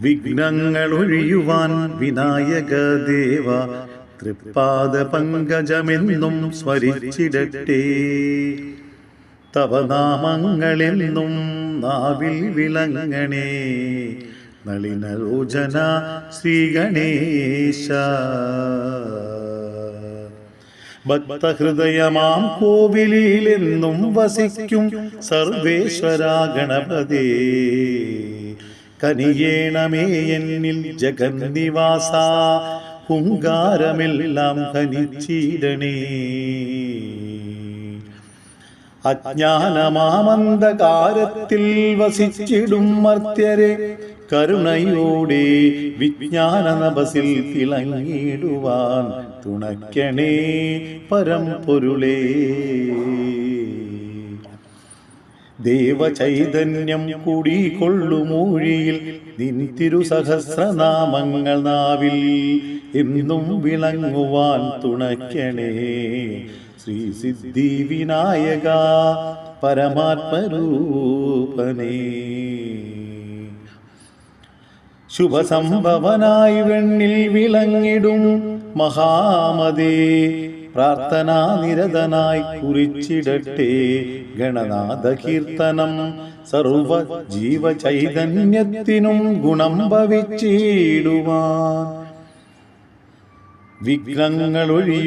വിഘ്നങ്ങൾ ഒഴിയുവാൻ വിനായക ദേവ തൃപ്പാദ പങ്കജമെന്നും സ്മരിച്ചിടട്ടെ തവനാമങ്ങളെന്നും നാവിൽ വിളങ്ങണേ. നളിനരോചന ശ്രീഗണേശ. ഭക്തഹൃദയമാം കോവിലിലെന്നും വസിക്കും സർവേശ്വര ഗണപതേ. കനിയേണമേ എന്നിൽ ജഗന്നിവാസ ഹുങ്കാരമെല്ലാം കനിച്ചിടണേ അജ്ഞാനമാമന്ധകാരത്തിൽ വസിച്ചിടും മർത്യരെ കരുണയോടെ വിജ്ഞാന നഭസിൽ തിളങ്ങിയിടുവാൻ തുണയ്ക്കണേ പരംപൊരുളേ. ദേവചൈതന്യം കുടികൊള്ളുമൂഴിയിൽ നിൻ തിരുസഹസ്രനാമങ്ങൾ നാവിൽ എന്നും വിളങ്ങുവാൻ തുണയ്ക്കണേ. ശ്രീ സിദ്ധി വിനായക പരമാത്മരൂപനേ. ശുഭസംഭവനായി വെണ്ണിൽ വിളങ്ങിടും മഹാമതേ. പ്രാർത്ഥനാ നിരതനായി കുറിച്ചിടട്ടെ. ഗണനാഥ കീർത്തനം സർവ ജീവ ചൈതന്യത്തിനും ഗുണം ഭവിച്ചിടുവാൻ. വിഘ്നങ്ങൾ ഒഴിയും